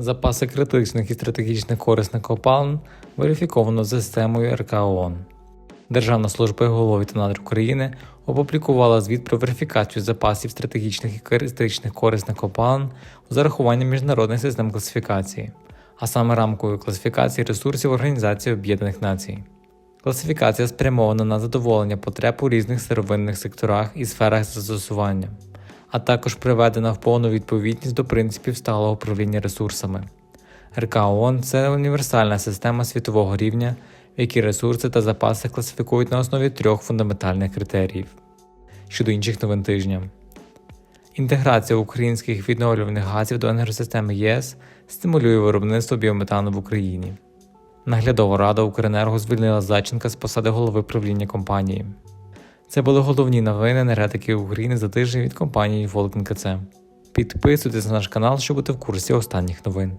Запаси критичних і стратегічних корисних копалин верифіковано за системою РК ООН. Державна служба геології та надр України опублікувала звіт про верифікацію запасів стратегічних і критичних корисних копалин у зарахуванні міжнародних систем класифікації, а саме рамкової класифікації ресурсів Організації Об'єднаних Націй. Класифікація спрямована на задоволення потреб у різних сировинних секторах і сферах застосування, а також приведена в повну відповідність до принципів сталого управління ресурсами. РК ООН – це універсальна система світового рівня, в якій ресурси та запаси класифікують на основі трьох фундаментальних критеріїв. Щодо інших новин тижня. Інтеграція українських відновлюваних газів до енергосистеми ЄС стимулює виробництво біометану в Україні. Наглядова рада Укренерго звільнила Зайченка з посади голови правління компанії. Це були головні новини енергетики України за тиждень від компанії Волкін КЦ. Підписуйтесь на наш канал, щоб бути в курсі останніх новин.